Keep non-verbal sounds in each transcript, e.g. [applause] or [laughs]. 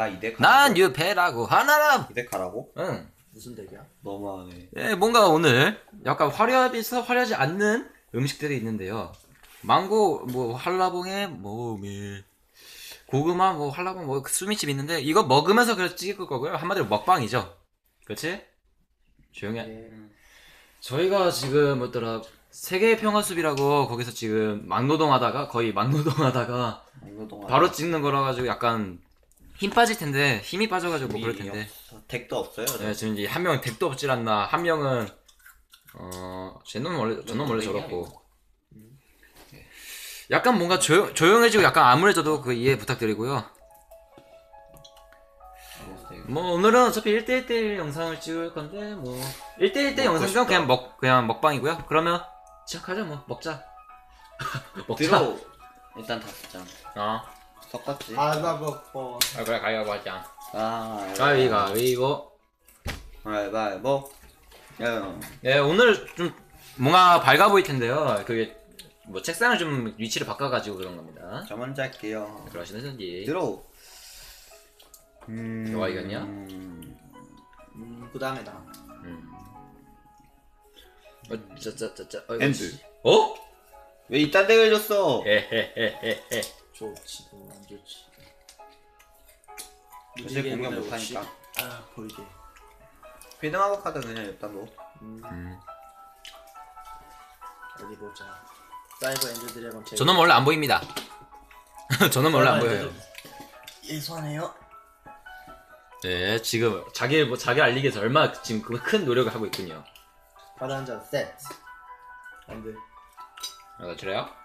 나 이대 가. 난 유패라고 하나람. 이대 가라고? 응. 무슨 덱이야? 너무하네. 예, 뭔가 오늘 약간 화려하면서 화려하지 않는 음식들이 있는데요. 망고, 뭐, 한라봉에, 뭐, 밀, 고구마, 뭐, 한라봉, 뭐, 수미칩 있는데, 이거 먹으면서 그래 찍을 거고요. 한마디로 먹방이죠. 그치? 조용히 해. 예. 저희가 지금 뭐더라, 세계의 평화숲이라고 거기서 지금 막노동 하다가, 거의 막노동 하다가, 이거 동안 바로 찍는 거라 가지고 약간 힘 빠질 텐데, 힘이 빠져가지고 뭐 그럴 텐데. 덱도 없어요. 네, 지금 이제 한 명은 덱도 없질 않나, 한 명은, 어, 쟤놈 원래, 저놈 원래 저렇고. 약간 뭔가 조용, 조용해지고 약간 암울해져도 그 이해 부탁드리고요. 뭐, 오늘은 어차피 1대1대1 영상을 찍을 건데, 뭐, 1대1대 먹고 영상은. 그냥 먹, 그냥 먹방이고요. 그러면, 시작하자, 뭐, 먹자. [laughs] 먹자. 들어. 일단 다섯 장. 어. 섞었지. 아, 나 먹고. 아, 그래, 가위바위보 하자. 아. 가위가위보. 가위바위보. 야. 네, 오늘 좀 뭔가 밝아 보일 텐데요. 그게 뭐 책상을 좀 위치를 바꿔가지고 그런 겁니다. 저 먼저 할게요. 그러시는지. 들어. 음. 너가 이겼냐? 음. 음, 그 다음에다. 음. 어, 짜짜짜짜. 어, 이거 엔드. 씨. 어? 왜 이딴 덱을 줬어? 에헤헤헤헤. 좋지, 뭐, 안 좋지. 사실 공격 못하니까. 아, 보이게. 피드마고 카드 그냥 여기다 놓. 음, 음. 어디 보자. 사이버 엔드 드래곤 제 저는 원래 안 보입니다. [laughs] 저는 원래 안 보여요. 예소하네요. 네, 지금 자기 뭐 자기 알리기 위해서 얼마나 지금 그큰 노력을 하고 있군요. 카드 한장 세트. 엔드. 아, 그래요?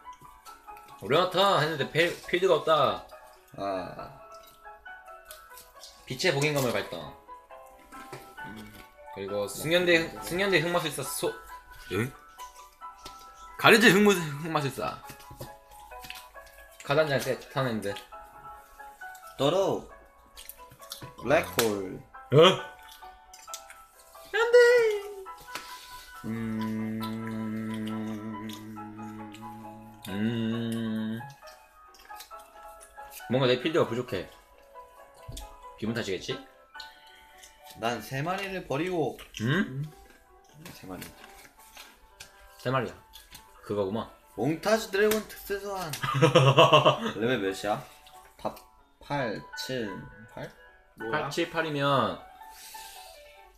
오레나타 했는데 필, 필드가 없다. 아. 빛의 복인감을 발동. 그리고 승연대 승연대 흑마술사 소. 응? 가르즈 흑무 흑마술사. 카단장 세트 타는데. 더러. 블랙홀. 어? 뭔가 내 필드가 부족해. 기분 탓이겠지? 난 세 마리를 버리고 응? 세 마리. 세 마리야. 그거구만. 몽타주 드래곤 특수 소환. [laughs] 레벨 몇이야? 다 8, 7, 8? 8, 7, 8이면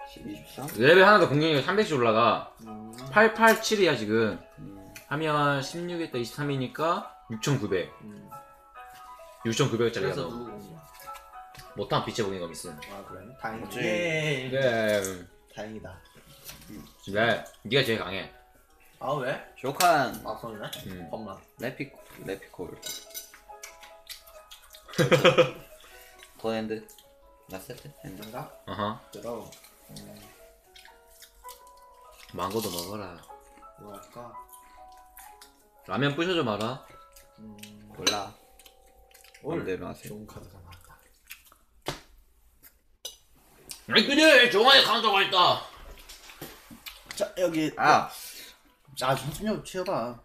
23? 레벨 하나 더 공격력이 300씩 올라가. 음, 8, 8, 7이야 지금. 음. 하면 16에다 23이니까 6,900. 음. 6,900짜리가 그래서 너. 누구 공이야? 못한 빛의 복인감 있음. 아, 그래? 다행이다. 어째. 예. 네. 다행이다. 네. 네가 제일 강해. 아, 왜? 쇼칸. 아, 그러네? 음. 엄마. 레피, 레피콜. 더 핸드. 나 세트? 핸드. 뭔가? 어허. 들어. 망고도 먹어라. 뭐 할까? 라면 부셔줘 마라. 음, 몰라. 올. 마음대로 하세요. 좋은 카드가 나왔다. 그래 종아리 강조가 있다. 자, 여기. 아! 아, 좀좀 치워봐.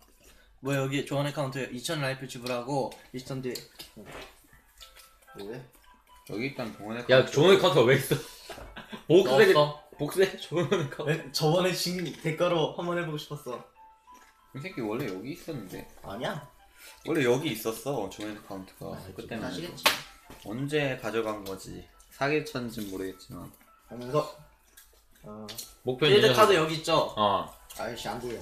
뭐 여기 조언 카운트에 2,000 라이프 지불하고 2,000 뒤. 뭐래? 여기 일단 동원에. 야 종아리 카운터가 왜 있어? 넣었어. [laughs] 복수해 종아리 카운터. 왜? 저번에 진 대가로 한번 해보고 싶었어. 이 새끼 원래 여기 있었는데. 아니야? 원래 여기 있었어. 조인 카운트가. 아, 그때 하시겠지. 언제 가져간 거지. 사기쳤는지 모르겠지만. 하면서 어, 목표 필드 카드 여기 있죠? 어. 아이씨 안 보여.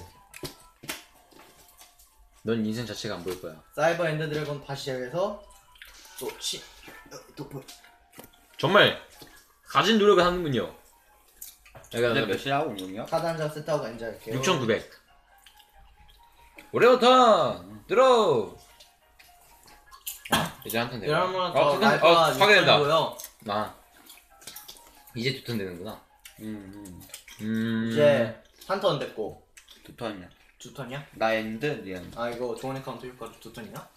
넌 인생 자체가 안 보일 거야. 사이버 엔드 드래곤 다시 시작해서 또 치. 여기 또. 정말 가진 노력을 하는군요. 내가 근데 몇이라고 공룡이야? 카드 한 장 세트하고 엔드 할게요. 6,900. 오레오타 들어. 아, 이제 한턴 되고. 여러분 어, 저 확인, 어, 라이프가 확인된다. 고요 나 이제 두 턴 되는구나. 음, 음. 음. 이제 한 턴 됐고 두 턴이야. 두 턴이야? 나 엔드, 리안. 아 이거 조언 카운트 효과로 두 턴이야?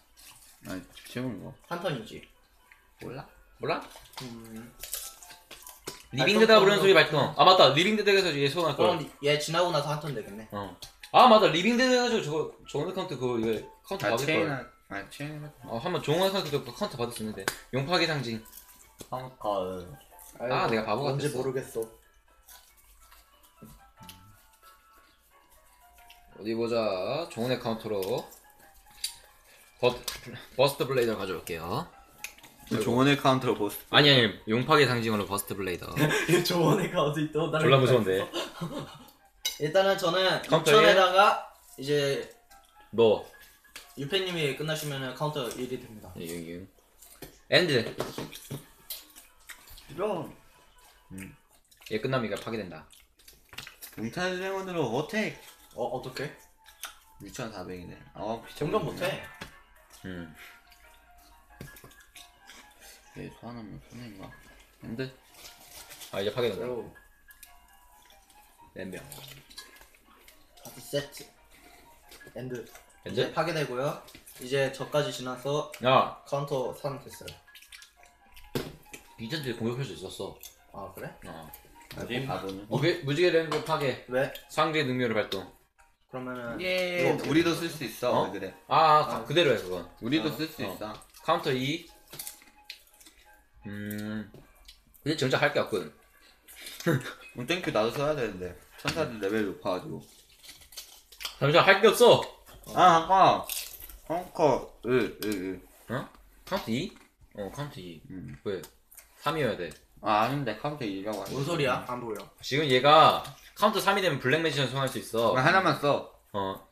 아니, 지운 거. 한 턴이지. 몰라? 몰라? 음. 리빙드다 부르는 소리 발동. 아 맞다. 리빙드에서 얘 소환할 거. 그럼 얘 지나고 나서 한 턴 되겠네. 어. 아 맞다. 리빙드 해가지고 저거 저거 카운트 그거 이거 카운트 아, 받을 체인, 걸. 아, 체인. 어 한번 종원 카운트 그 카운트 받을 수 있는데 용파기 상징. 펑커. 아, 내가 바보 뭔지 같았어. 모르겠어. 어디 보자. 좋은 카운터로 버, 버스트 블레이더 가져올게요. 종원의 카운터로 보스. 아니 아니 용파기 상징으로 버스트 블레이더. [laughs] 조원의 카운트 또 다른 졸라 거 무서운데. 일단은 저는 깜짝이야. 6천에다가 이제 뭐? 유패님이 끝나시면 카운터 1이 됩니다. 유유. 엔드. 이런 얘 끝나면 이 파괴된다. 뭉탄 드래곤으로 어택 어 어떻게? 6,400이네. 아, 정전 못해. 음. 얘 소환하면 손해인가? 안돼. 아 이제 파괴된다. 요. 4명 하트 세트. 엔드. 이제 파괴되고요. 이제 저까지 지나서 야. 카운터 사람 됐어요. 이전에 공격할 수 있었어. 아 그래? 어. 아, 네, 음. 뭐지? 바보는 무지개 랭크 파괴. 왜? 상대 능력을 발동. 그러면은 예. 네. 우리도 쓸 수 있어 어? 그래. 아, 아, 아, 그대로 해 그건 우리도 어, 쓸 수 어. 있어. 카운터 2 음... 근데 정작 할 게 없거든. [laughs] 음, 땡큐 나도 써야 되는데. 천사들 레벨 높아가지고. 정작 할게 없어. 아, 잠깐. 펑커, 으, 으, 으. 어? 카운터 2? 어 카운터 2. 음. 왜? 3이어야 돼. 아, 아닌데. 카운터 2라고 하지. 뭔 소리야? 안 보여. 지금 얘가 카운터 3이 되면 블랙 매지션 소환할 수 있어. 하나만 써. 어.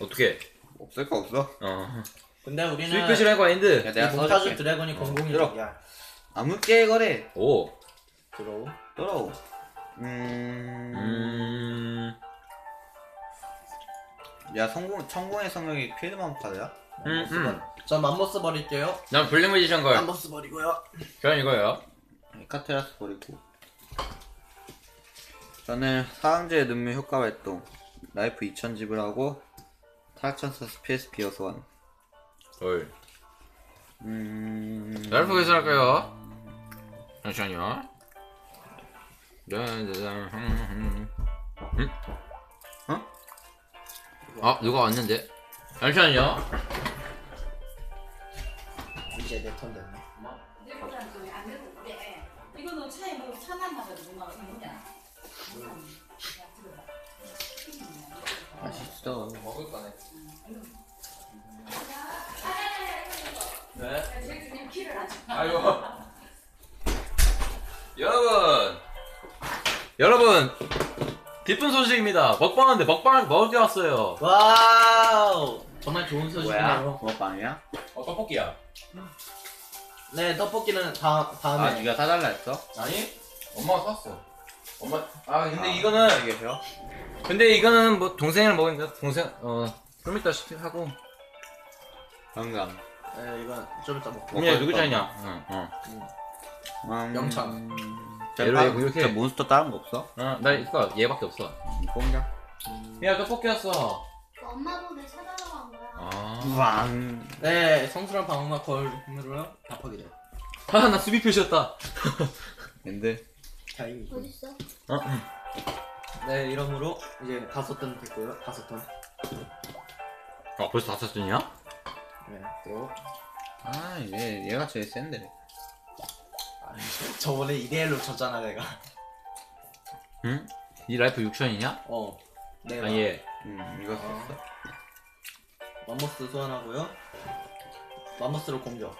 어떻게? 없을 거 없어. 어. 근데 우리는 수익 표시를 하고 엔드. 내가 써줄게. 드래곤이 어, 공공이 들어. 야 아무 깨 거래. 오. 들어. 음. 음. 야, 성공, 성공의 성격이 필드만 카드야? 음, 음. 전 맘모스 버릴게요. 난 블랙 매지션 걸. 맘모스 버리고요. 저는 이거예요. 카테라스 버리고. 저는 사랑제의 능력 효과 발동. 라이프 2000 지불하고, 타락천사 스피에스 비어 소환. 헐. 음. 얇게 계산할까요? 잠시만요. 네, 네, 네. 음? 어? 아, 누가 왔는데? 잠시만요. 이제 내 턴 됐네. 이거는 차에 뭐 있냐? 맛있어. 먹을 거네. 쳐. 아이고. 여러분. 여러분. 기쁜 소식입니다. 먹방하는데 먹방을 먹을 게 왔어요. 와우. 정말 좋은? 소식이네요. 먹방이야? 어, 떡볶이야. 네 떡볶이는 다 다음에. 아, 네가 사달라 했어? 아니, 엄마가 샀어. 엄마, 아, 근데 이거는, 이게 혀? 근데 이거는 뭐 동생이랑 먹으니까 동생, 어, 좀 이따 시키 하고. 건강. 네 이건 좀 이따 먹고. 언니 누구 차이냐? 응, 응. 음... 영창. 얘로 해, 이렇게. 저 몬스터 다른 거 없어? 어, 나 있어. 얘밖에 없어. 공격. 야, 떡볶이 왔어. 엄마도 내 찾아러 간 거야. 아. 우왕. 네 성스러운 방어막 걸으로 답하게 돼. 아, 나 수비 표시였다. [laughs] 근데 다행히. 어딨어? 어, 응. 네 이러므로 이제 다섯 턴 됐고요. 다섯 턴. 아, 벌써 다섯 분이야? 네 또. 아, 얘 얘가 제일 센데. 아, 저번에 2대1로 졌잖아 내가. 응? 이 라이프 6천이냐? 어. 네. 아, 얘. 음, 이거 썼어. 맘모스 소환하고요. 맘모스로 공격.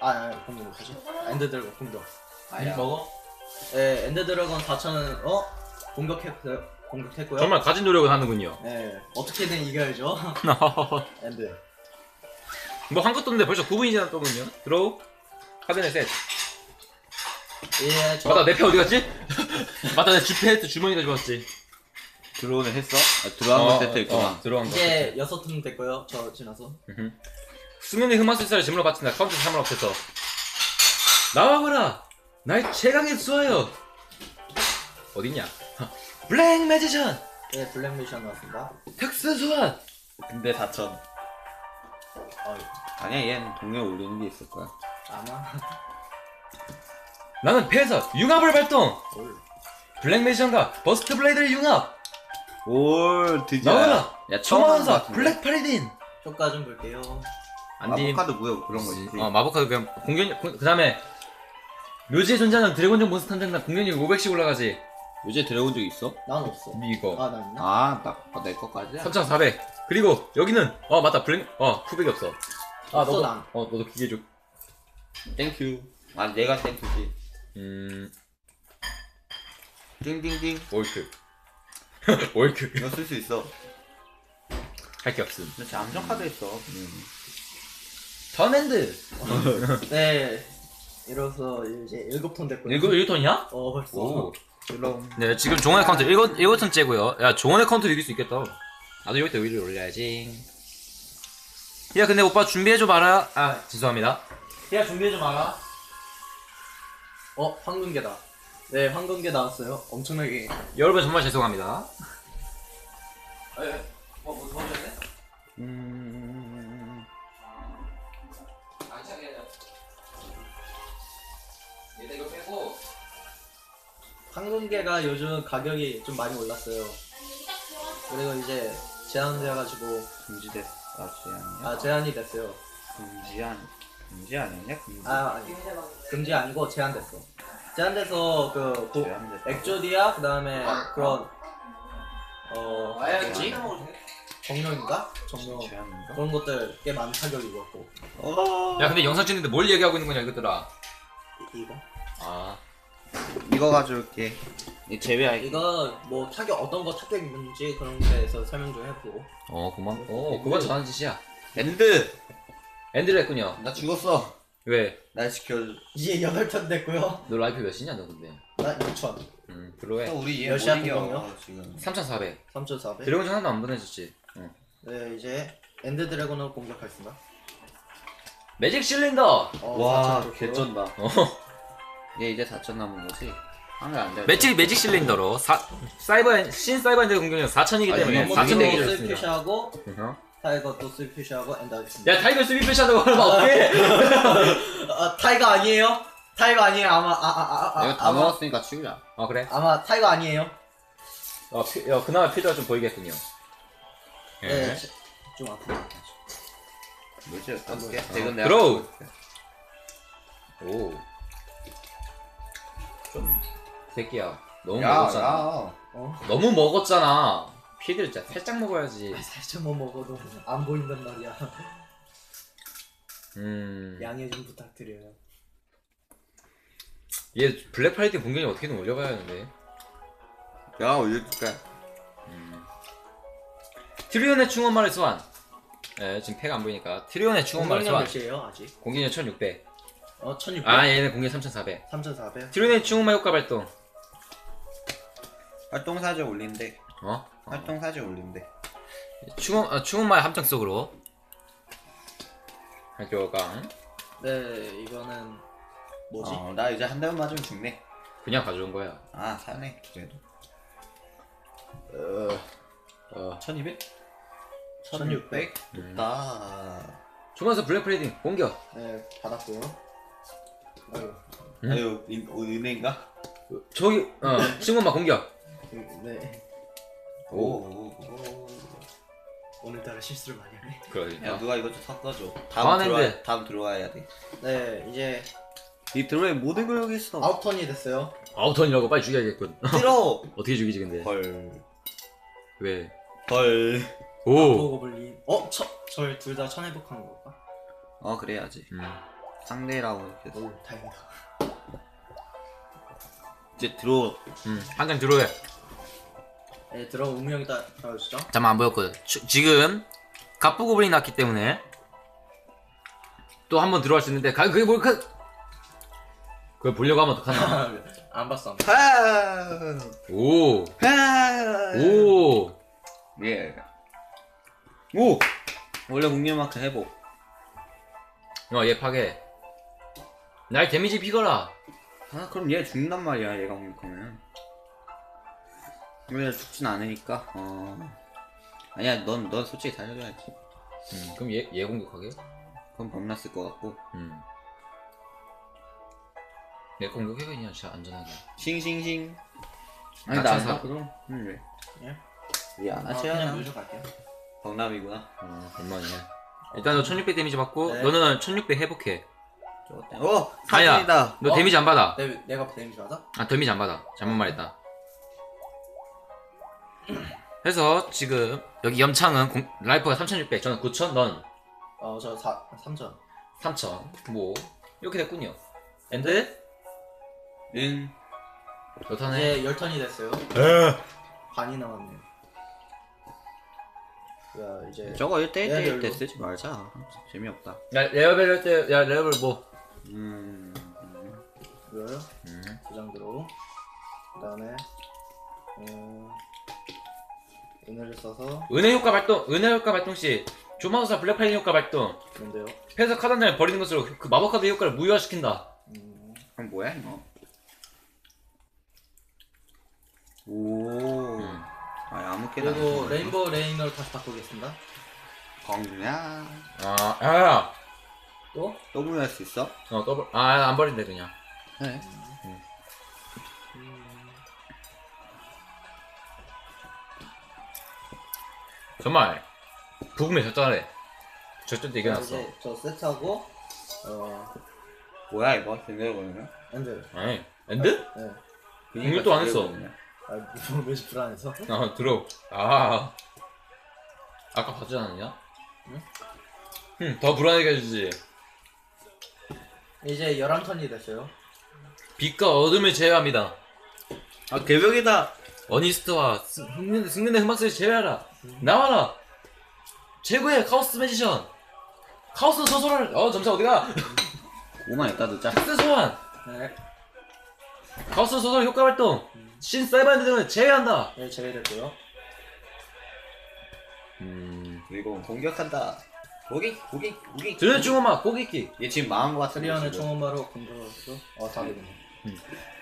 아, 아 공격 못하지? 엔드 드래곤 공격. 아야. 먹어? 네, 엔드 드래곤 4천은 어 공격했어요. 공격했고요. 정말 가진 노력을 하는군요. 네, 어떻게든 이겨야죠. [laughs] 엔드. 뭐한 것도 없는데 벌써 9분이 지났더군요. 드로우. 카드네 셋. 예, 저 맞다, 내표 어디 갔지? [laughs] 맞다, 내 주패 주머니가 좋았지. 들어오는 했어? 아, 들어간 거 세트 있구나. 어, 들어간 거. 이제 여섯 턴 됐고요. 저 지나서. 수면의 흠화술사를 짐으로 바친다. 카운트 3을 앞에서. 나와보라! 나의 최강의 수하여! 어딨냐? [laughs] 블랙 매지션! 네, 블랙 미션 나왔습니다. 특수 소환! 근데 4천. 어이, 아니야, 얘는 동네 올리는 게 있을 거야. 아마 [laughs] 나는 패에서 융합을 발동! 올. 블랙 매지션과 버스트 블레이드를 융합! 올, 드디어. 나와라! 야, 처음 하는 거 초마원사 같은데. 블랙 파리딘! 효과 좀 볼게요. 안디. 아보카도 뭐야, 그런 거 있지. 어, 마법카드 그냥 공격, 그 다음에 묘지에 존재하는 드래곤족 몬스터 탐정단 공격력이 500씩 올라가지. 요새 들어본 적 있어? 난 없어. 이거. 아, 나 있나? 아딱내 것까지야 3,400. 그리고 여기는 어 맞다 블랙 어 쿠백이 없어. 아 없어, 너도 난. 어 너도 기계족. 땡큐 아 내가 땡큐지 음 띵띵띵 월크. 월크. 이거 쓸 수 있어 할 게 없음. 근데 암정 카드 있어 턴핸드. [laughs] 네. 이로써 이제 일곱 톤 됐고요. 이거 1턴이야? 어, 벌써. 오. 그럼 네 지금 종원의 카운트 1, 1턴째고요. 야 종원의 카운트 이길 수 있겠다. 나도 여기다 위를 올려야지. 야 근데 오빠 준비해 줘 봐라. 아 죄송합니다. 야 준비해 줘 봐라. 어, 황금계다. 네, 황금계 나왔어요. 엄청나게. 여러분 정말 죄송합니다. 뭐뭐 도와줬네? 음... 안 차게. 얘 이거 빼고. 황금계가 요즘 가격이 좀 많이 올랐어요. 그리고 이제 제한돼가지고 금지됐어 아 제한이야? 아 제한이 됐어요. 금지한 금지 아니냐? 금지 아 아니 금지 아니고 제한됐어. 제한돼서 그 고, 제한됐다. 엑조디아 그 다음에 그런 어 뭐지? 정령인가? 정령 제한인가? 그런 것들 꽤 많은 타격이 있었고 어... 야 근데 영상 찍는데 뭘 얘기하고 있는 거냐 이것들아. 이- 이거 아. 이거 가져올게 이 제외할게 이거 뭐 타격 어떤 거 타격 있는지 그런 데서 설명 좀 해보고 어 그만. 어 그만 잘하는 짓이야. 엔드! 엔드를 했군요. 나 죽었어 왜? 날 지켜줘 이제 8편 됐고요 너 라이프 몇이냐 너 근데? 나 6천 음. 또 우리 얘 몇이야, 못 이겨 그거요? 지금 3,400. 3,400 드래곤 하나도 안 보내줬지. 어. 네 이제 엔드 드래곤을 공격하겠습니다 매직 실린더. 어, 와 4,000 개쩐다 어. [laughs] 얘 이제 4천 남은 거지? 하늘 안 돼. 매직 매직 실린더로 사, 사이버 신 사이버 엔드 공격력 4,000이기 아, 때문에 이거 4,000 이거 대기를 쓸 했습니다. 타이거 또 엔드 하겠습니다 야 타이거 거 하면 어떡해? 아, [laughs] 타이거 아니에요? 타이거 아니에요 아마 아, 아, 아, 아, 내가 다 아마, 넣었으니까 치우자 어 그래? 아마 타이거 아니에요 어, 피, 야, 그나마 필드가 좀 보이겠군요. 예. 네, 좀 아프다 뭐지? 어떻게? 어. 이건 내가. 가져올게. 오. 좀 새끼야. 너무 야, 먹었잖아. 야. 어? 너무 먹었잖아. 피드를 진짜 살짝 먹어야지. 살짝만 먹어도 안 보인단 말이야 음. 양해 좀 부탁드려요 얘 블랙 파이팅 공격력 어떻게든 올려봐야 하는데. 야, 올려줄게. 트리온의 충원말의 소환. 예, 지금 패가 안 보이니까. 트리온의 충원말의 소환. 몇이에요 아직? 공격력 1600. 어 1600? 아, 얘는 공격 3400. 3400? 트리온의 충원말 효과 발동. 활동사제 올린대. 어? 활동사제 올린대. 충원, 아, 충원말 함정 속으로. 학교강. 네 이거는 뭐지? 어, 나 이제 한 대만 맞으면 죽네. 그냥 가져온 거야. 아, 사네. 그래도. 어. 1200? 1600? 음. 높다. 중간에서 블랙 프레이딩 공격. 네 받았고요 아유 음? 아유, 인- 어, 은혜인가? 저기, 어, 충원말 공격. 네 오. 오. 오, 오늘따라 실수를 많이 하네 그러니까. 야, 누가 이것 좀 섞어줘. 다음 다음 들어와, 핸드. 다음 들어와야 돼. 네 이제 이 드로에 모든 걸 여기 있어. 아웃턴이 됐어요 아우턴이라고 빨리 죽여야겠군. 들어! [laughs] 어떻게 죽이지 근데? 헐. 왜? 헐. 오. 고고블린 어? 저, 저희 둘 다 천회복한 건가? 어, 그래야지. 음. 상대라고 이렇게. 해서. 오 다행이다 이제 들어. 음. 한장 들어해. 네 들어 운명이 따, 따라주죠 잠만 안 보였거든. 추- 지금 갑부고블이 났기 때문에 또 한 번 들어갈 수 있는데 가, 그게 뭘까? 그걸 보려고 하면 어떡하나? [laughs] 안 봤어 안 봤어 하! 오. 하! 오. 예. 오! 원래 공룡만큼 해보. 어, 얘 파괴. 날 데미지 피거라. 아, 그럼 얘 죽는단 말이야, 얘가 공격하면. 왜 죽진 않으니까, 어. 아니야, 넌, 넌 솔직히 달려줘야지. 음, 그럼 얘, 얘 공격하게? 그건 범났을 것 같고. 음. 얘 공격해 그냥 진짜 안전하게. 싱싱싱. 아니, 나안 사- 가, 그럼. 응, 왜? 예? 안 아, 하셔야 그냥 갈게요 덕남이구나. 어, 얼마냐. 일단 너 1600 데미지 받고 네. 너는 1600 회복해. 어 아니야. 사진이다. 너 어? 데미지 안 받아. 내, 내가 데미지 받아? 아 데미지 안 받아. 잘못 말했다. 그래서 지금 여기 염창은 공- 라이프가 3600, 저는 9000, 넌 어저 3점 3000. 뭐 이렇게 됐군요. 엔드 응. 여탄에 이제 10턴이 됐어요 반이 남았네요 야 이제 저거 1대1 네, 대1 때. 쓰지 말자. 재미없다. 야 레벨 할때 야 레벨 뭐 음. 이거요 음. 두장 들어 그 다음에 음, 은혜를 써서 은혜 효과 발동 은혜 효과 발동 시 조마우사 블랙 파이팅 효과 발동 뭔데요? 패서 카드 한 장을 버리는 것으로 그 마법 카드 효과를 무효화시킨다. 음, 그럼 뭐야 이거? 오. 음. 아 아무 깨나. 그리고 레인보우 레이너를 다시 바꾸겠습니다 광주냐? 아, 야, 또? 또 무효할 수 있어? 어 더블 아 안 버린대 그냥. 네. 정말 부금에 졌잖아. 저쪽 때 이겨놨어. 이제 저 세트하고 어 뭐야 이거? 생각해보면? 엔드 아니 엔드? 네. 이걸 또안 했어. 아, 뭐 왜지 불안해서? 아 들어. 아 아까 봤지 않았냐? 응? 응, 더 불안하게 해주지. 이제 11턴이 됐어요. 빛과 어둠을 제외합니다. 아 개벽이다. 어니스트와 승- 승리의, 승리의 흑막스를 제외하라. 나와라. 최고의 카오스 매지션. 카오스 소설을 어 점차 어디가? 5만 [laughs] 있다 듣자. [laughs] 흑스 소환. 네. 카오스 소설 효과 활동. 신 사이버핸드 등을 제외한다. 네, 제외됐고요. 음. 그리고 공격한다. 고객 고객. 드는 중음악 고객기. 얘 지금 망한 거 같은데. 트리언의 지금. 총음마로 공격했어. 어, 다 되겠네.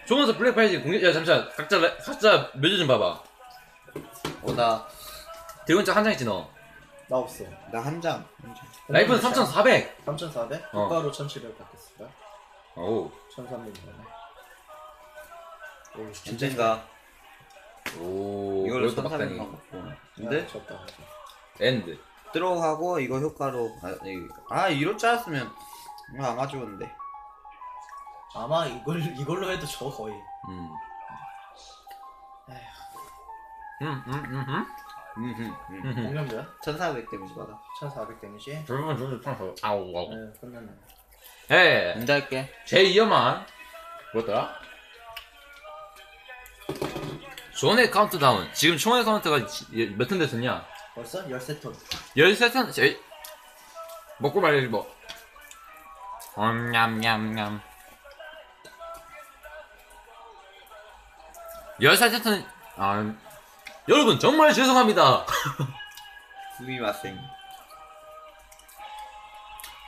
조면서 블랙파이지 공격. 야 잠시만. 각자 레- 각자 묘지 좀 봐봐. 어나 드래곤 짝한 장 있지 너. 나 없어. 나한 장. 한 장. 라이프는 3,400. 3,400? 어. 효과로 1,700 받겠습니다. 오. 1,300이네. 오, 진짜인가? 오. 이걸로 그것도 삼삼 막다니. 먹고. 근데 졌다. 엔드. 들어가고 이거 효과로 아, 이- 아 이로 짜였으면 이거 안 가져오는데. 아마 이걸, 이걸로 해도 저 거의. 음. 음, 음, 음, 음. 음흠. 음. 음. 공격도야? 1400 데미지 받아. 1,400 데미지. 저러면 저러면 참 아우 아우. 네, 끝났네. 예. 문제 할게. 제2여만 뭐였더라? 존의 카운트다운 지금 총의 카운트가 몇턴 됐었냐? 벌써? 13톤. 13턴 제... 먹고 말해야지 뭐 냠냠냠 13턴 아 여러분 정말 죄송합니다 수미마생.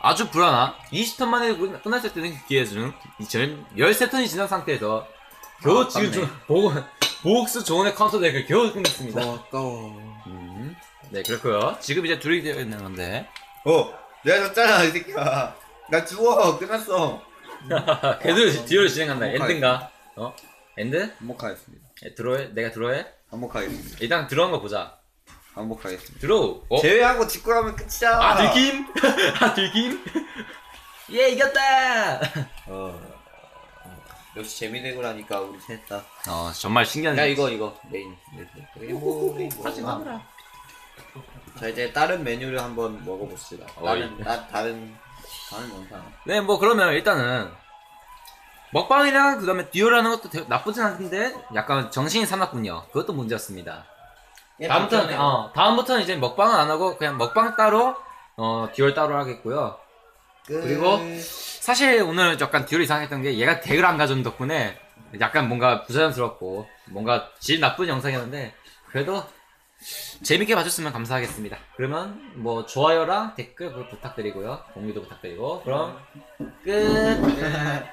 아주 불안한 20턴 만에 끝- 끝났을 때는 기회는 13턴이 지난 상태에서 겨우 아, 지금. 좀 보고 보옥스 존의 카운터 덱을 겨우 끝냈습니다 아까워. 음. 네 그렇고요 지금 이제 둘이 되어 있는 건데 어, 내가 졌잖아 이 새끼야. 나 죽어 끝났어. [laughs] 걔들 듀얼 진행한다 행복하게. 엔드인가? 어? 엔드? 반복하겠습니다. 예, 들어해? 내가 들어해? 반복하겠습니다. 일단 들어온 거 보자 반복하겠습니다. 들어 어? 제외하고 직구하면 끝이야. 아 들킴? [laughs] 아 들킴? 예 이겼다 어. 역시 재미내고라니까 우리 셋 다. 어 정말 신기한 야 이거 이거 메인. 하지 마라 자 이제 다른 메뉴를 한번 먹어봅시다. 다른 어이. 나 다른 다른 영상. 네, 뭐 그러면 일단은 먹방이랑 그 다음에 듀얼하는 것도 되- 나쁘진 않은데 약간 정신이 사납군요. 그것도 문제였습니다. 다음부터는 어 다음부터는 이제 먹방은 안 하고 그냥 먹방 따로 어 듀얼 따로 하겠고요. 그리고 사실 오늘 약간 듀얼 이상했던 게 얘가 덱을 안 가져온 덕분에 약간 뭔가 부자연스럽고 뭔가 질 나쁜 영상이었는데 그래도 재밌게 봐주셨으면 감사하겠습니다. 그러면 뭐 좋아요랑 댓글 부탁드리고요. 공유도 부탁드리고 그럼 끝. [laughs] 네.